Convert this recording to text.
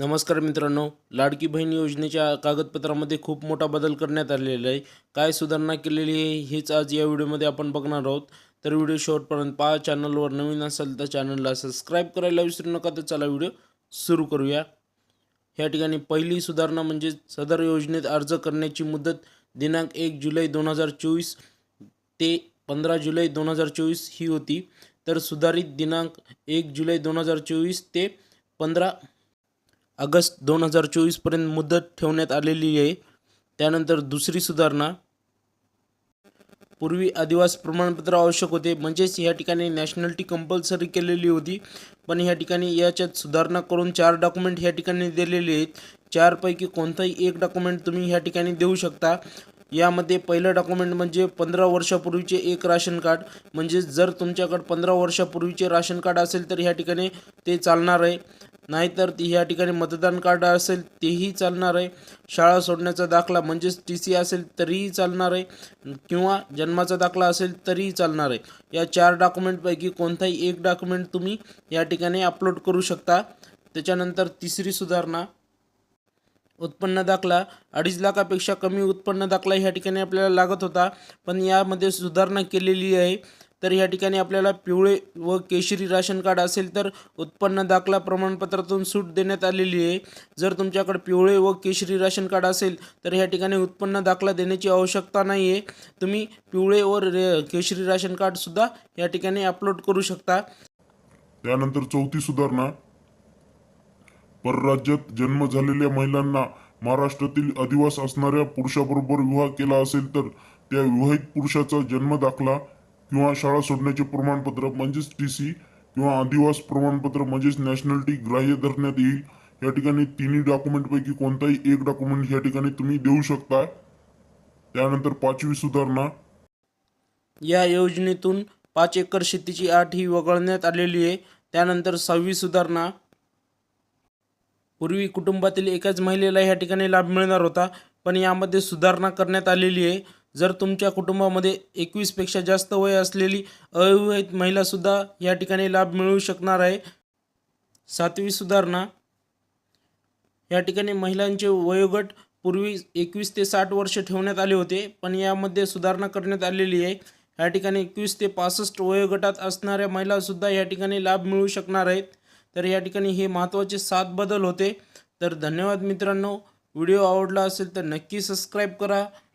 नमस्कार मित्रांनो लाडकी बहीण योजनेच्या कागदपत्रामध्ये खूप मोठा बदल करण्यात आलेला आहे. काय सुधारणा केलेली आहे हेच आज या व्हिडिओमध्ये आपण बघणार आहोत. तर व्हिडिओ शेवटपर्यंत पहा चॅनलवर नवीन असेल तर चॅनलला सबस्क्राईब करायला विसरू नका. तर चला व्हिडिओ सुरू करूया. ह्या ठिकाणी पहिली सुधारणा म्हणजे सदर योजनेत अर्ज करण्याची मुदत दिनांक एक जुलै दोन हजार चोवीस ते पंधरा जुलै दोन हजार चोवीस ही होती. तर सुधारित दिनांक एक जुलै दोन हजार चोवीस ते पंधरा ऑगस्ट दोन हजार चोवीसपर्यंत मुदत ठेवण्यात आलेली आहे. त्यानंतर दुसरी सुधारणा पूर्वी आदिवास प्रमाणपत्र आवश्यक होते म्हणजेच या ठिकाणी नॅशनॅलिटी कंपल्सरी केलेली होती. पण ह्या ठिकाणी याच्यात सुधारणा करून चार डॉक्युमेंट ह्या ठिकाणी दिलेले आहेत. चारपैकी कोणताही एक डॉक्युमेंट तुम्ही ह्या ठिकाणी देऊ शकता. यामध्ये पहिलं डॉक्युमेंट म्हणजे पंधरा वर्षापूर्वीचे एक राशन कार्ड म्हणजे जर तुमच्याकडे पंधरा वर्षापूर्वीचे राशन कार्ड असेल तर ह्या ठिकाणी ते चालणार आहे. नाहीतर ती ह्या ठिकाणी मतदान कार्ड असेल तेही चालणार आहे. शाळा सोडण्याचा दाखला म्हणजेच टी सी असेल तरीही चालणार आहे. किंवा जन्माचा दाखला असेल तरीही चालणार आहे. या चार डॉक्युमेंटपैकी कोणताही एक डॉक्युमेंट तुम्ही या ठिकाणी अपलोड करू शकता. त्याच्यानंतर तिसरी सुधारणा. उत्पन्न दाखला. अडीच लाखापेक्षा कमी उत्पन्न दाखला ह्या ठिकाणी आपल्याला लागत होता. पण यामध्ये सुधारणा केलेली आहे. तर ह्या ठिकाणी आपल्याला पिवळे व केशरी राशन कार्ड असेल तर उत्पन्न दाखला प्रमाणपत्रातून सूट देण्यात आलेली आहे. जर तुमच्याकडे पिवळे व केशरी राशन कार्ड असेल तर ह्या ठिकाणी उत्पन्न दाखला देण्याची आवश्यकता नाही आहे तुम्ही पिवळे व केशरी राशन कार्डसुद्धा या ठिकाणी अपलोड करू शकता. त्यानंतर चौथी सुधारणा. परराज्यात जन्म झालेल्या महिलांना महाराष्ट्रातील अधिवास असणाऱ्या पुरुषाबरोबर विवाह केला असेल तर त्या विवाहित पुरुषाचा जन्म दाखला किंवा शाळा सोडण्याचे प्रमाणपत्र म्हणजेच टी सी किंवा आदिवास प्रमाणपत्र म्हणजेच नॅशनॅलिटी ग्राह्य धरण्यात येईल. या ठिकाणी तिन्ही डॉक्युमेंटपैकी कोणताही एक डॉक्युमेंट या ठिकाणी तुम्ही देऊ शकता. त्यानंतर पाचवी सुधारणा. या योजनेतून पाच एकर शेतीची आठ ही वगळण्यात आलेली आहे. त्यानंतर सहावी सुधारणा. पूर्वी कुटुंबातील एकाच महिलेला ह्या ठिकाणी लाभ मिळणार होता पण यामध्ये सुधारणा करण्यात आलेली आहे. जर तुमच्या कुटुंबामध्ये एकवीसपेक्षा जास्त वय असलेली अविवाहित महिलासुद्धा या ठिकाणी लाभ मिळू शकणार आहे. सातवी सुधारणा. या ठिकाणी महिलांचे वयोगट पूर्वी एकवीस ते साठ वर्ष ठेवण्यात आले होते पण यामध्ये सुधारणा करण्यात आलेली आहे. या ठिकाणी एकवीस ते पासष्ट वयोगटात असणाऱ्या महिलासुद्धा या ठिकाणी लाभ मिळू शकणार आहेत. तर या ठिकाणी हे महत्त्वाचे सात बदल होते. तर धन्यवाद मित्रांनो. व्हिडिओ आवडला असेल तर नक्की सबस्क्राईब करा.